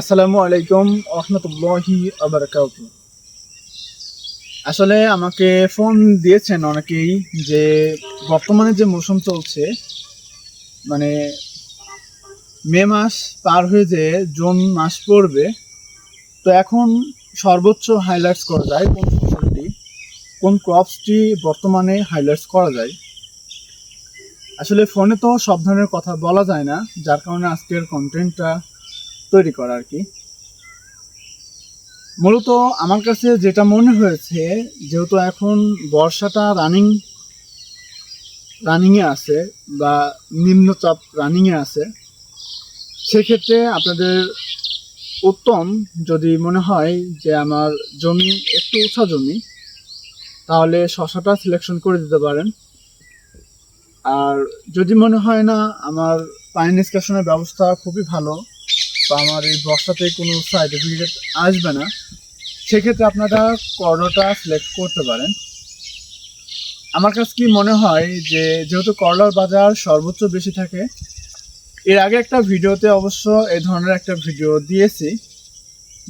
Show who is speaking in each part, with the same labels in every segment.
Speaker 1: আসসালামু আলাইকুম রহমতুল্লাহি আবরকাত আসলে আমাকে ফোন দিয়েছেন অনেকেই যে বর্তমানে যে মৌসুম চলছে মানে মে মাস পার হয়ে যে জুন মাস পড়বে, তো এখন সর্বোচ্চ হাইলাইটস করা যায় কোন ফসলটি, কোন ক্রপসটি বর্তমানে হাইলাইটস করা যায়। আসলে ফোনে তো সব ধরনের কথা বলা যায় না, যার কারণে আজকের কন্টেন্টটা তৈরি করা আর কি। মূলত আমার কাছে যেটা মনে হয়েছে, যেহেতু এখন বর্ষাটা রানিং রানিংয়ে আছে বা নিম্নচাপ রানিংয়ে আছে, সেক্ষেত্রে আপনাদের উত্তম যদি মনে হয় যে আমার জমি একটু উঁচা জমি, তাহলে শশাটা সিলেকশন করে দিতে পারেন। আর যদি মনে হয় না, আমার পানি নিষ্কাশনের ব্যবস্থা খুবই ভালো আমার এই বর্ষাতে কোনো সাইড আসবে না, সেক্ষেত্রে আপনারা করলাটা সিলেক্ট করতে পারেন। আমার কাছে কি মনে হয় যে, যেহেতু করলার বাজার সর্বোচ্চ বেশি থাকে, এর আগে একটা ভিডিওতে অবশ্য এই ধরনের একটা ভিডিও দিয়েছি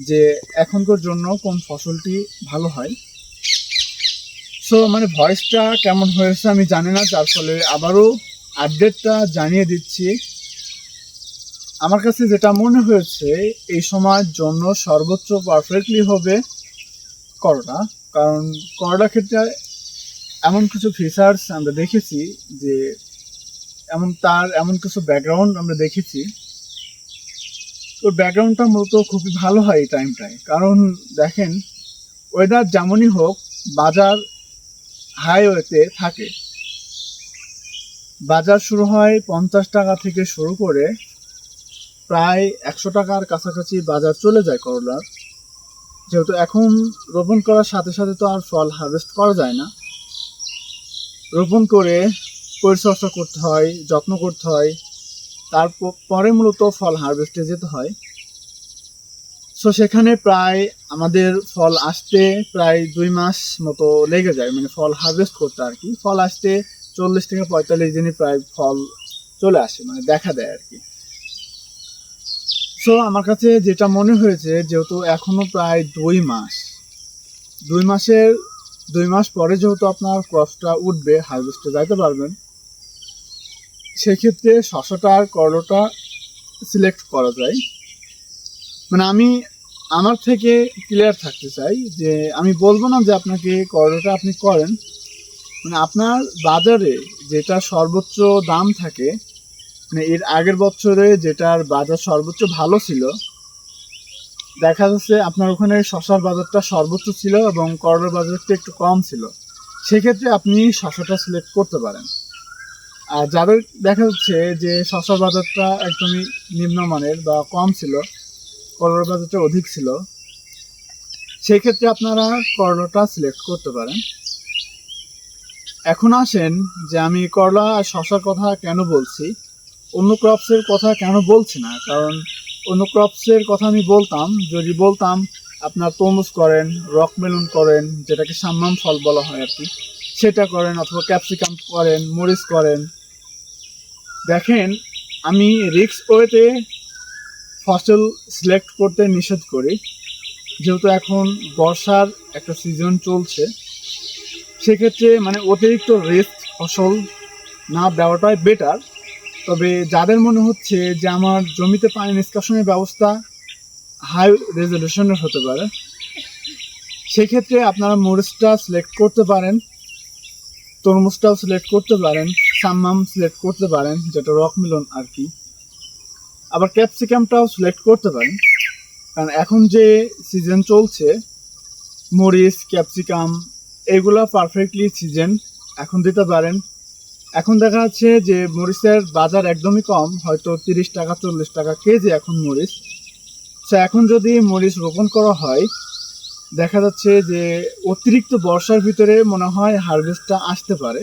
Speaker 1: যে, এখনকার জন্য কোন ফসলটি ভালো হয়। সো মানে ভয়েসটা কেমন হয়েছে আমি জানি না, যার ফলে আবারও আপডেটটা জানিয়ে দিচ্ছি। আমার কাছে যেটা মনে হয়েছে, এই সময়ের জন্য সর্বোচ্চ পারফেক্টলি হবে করলা কারণ করলা ক্ষেত্রে এমন কিছু ফিচার্স আমরা দেখেছি যে, এমন তার এমন কিছু ব্যাকগ্রাউন্ড আমরা দেখেছি। ওর ব্যাকগ্রাউন্ডটা মূলত খুবই ভালো হয় এই টাইমটায় কারণ দেখেন ওয়েদার যেমনই হোক, বাজার হাইওয়েতে থাকে। বাজার শুরু হয় পঞ্চাশ টাকা থেকে শুরু করে প্রায় একশো টাকার কাছাকাছি বাজার চলে যায় করলার যেহেতু এখন রোপণ করার সাথে সাথে তো আর ফল হারভেস্ট করা যায় না। রোপণ করে পরিচর্যা করতে হয়, যত্ন করতে হয়। তারপর পরে মূলত ফল হারভেস্টে যেতে হয়। সো সেখানে প্রায় আমাদের ফল আসতে প্রায় দুই মাস মতো লেগে যায়। মানে ফল হারভেস্ট করতে আর কি। ফল আসতে চল্লিশ থেকে পঁয়তাল্লিশ দিনই প্রায় ফল চলে আসে মানে দেখা দেয় আর কি। সো আমার কাছে যেটা মনে হয়েছে, যেহেতু এখনও প্রায় দুই মাস, দুই মাসের, দুই মাস পরে যেহেতু আপনার ক্রসটা উঠবে হারভেস্টে যাইতে পারবেন, সেক্ষেত্রে শশাটা আর সিলেক্ট করা যায়। মানে আমি আমার থেকে ক্লিয়ার থাকতে চাই যে, আমি বলব না যে আপনাকে করলাটা আপনি করেন। মানে আপনার বাজারে যেটা সর্বোচ্চ দাম থাকে মানে এর আগের বছরে যেটার বাজার সর্বোচ্চ ভালো ছিল, দেখা যাচ্ছে আপনার ওখানে শশার বাজারটা সর্বোচ্চ ছিল এবং করলার বাজারটা একটু কম ছিল। সেক্ষেত্রে আপনি শশাটা সিলেক্ট করতে পারেন। আর যাদের দেখা যাচ্ছে যে শশার বাজারটা একদমই নিম্নমানের বা কম ছিল, করলার বাজারটা অধিক ছিল, সেক্ষেত্রে আপনারা করলাটা সিলেক্ট করতে পারেন। এখন আসেন যে আমি করলা আর শশার কথা কেন বলছি? অন্য ক্রপসের কথা কেন বলছি না? কারণ অন্য ক্রপসের কথা আমি বলতাম, যদি বলতাম আপনার তরমুজ করেন রক মেলন করেন, যেটাকে সাম্মাম ফল বলা হয় আর কি সেটা করেন অথবা ক্যাপসিকাম করেন, মরিচ করেন, দেখেন আমি রিক্স ওয়েতে ফসল সিলেক্ট করতে নিষেধ করি। যেহেতু এখন বর্ষার একটা সিজন চলছে, সেক্ষেত্রে মানে অতিরিক্ত রিস্ক ফসল না দেওয়াটাই বেটার তবে যাদের মনে হচ্ছে যে আমার জমিতে পানি নিষ্কাশনের ব্যবস্থা হাই রেজলিউশনের হতে পারে, সেক্ষেত্রে আপনারা মরিচটা সিলেক্ট করতে পারেন, তরমুজটাও সিলেক্ট করতে পারেন, সাম্মাম সিলেক্ট করতে পারেন, যেটা রক মিলন আর কি। আবার ক্যাপসিকামটাও সিলেক্ট করতে পারেন, কারণ এখন যে সিজন চলছে, মরিচ ক্যাপসিকাম এগুলা পারফেক্টলি সিজন এখন দিতে পারেন। এখন দেখা যাচ্ছে যে মরিচের বাজার একদমই কম, হয়তো তিরিশ টাকা, চল্লিশ টাকা কেজি এখন মরিচ। তো এখন যদি মরিচ রোপণ করা হয়, দেখা যাচ্ছে যে অতিরিক্ত বর্ষার ভিতরে মনে হয় হারভেস্টটা আসতে পারে।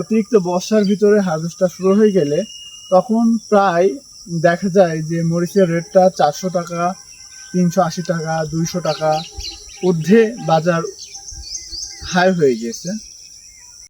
Speaker 1: অতিরিক্ত বর্ষার ভিতরে হারভেস্টটা শুরু হয়ে গেলে তখন প্রায় দেখা যায় যে মরিচের রেটটা চারশো টাকা, তিনশো আশি টাকা, দুইশো টাকা ঊর্ধ্বে বাজার হাই হয়ে গিয়েছে।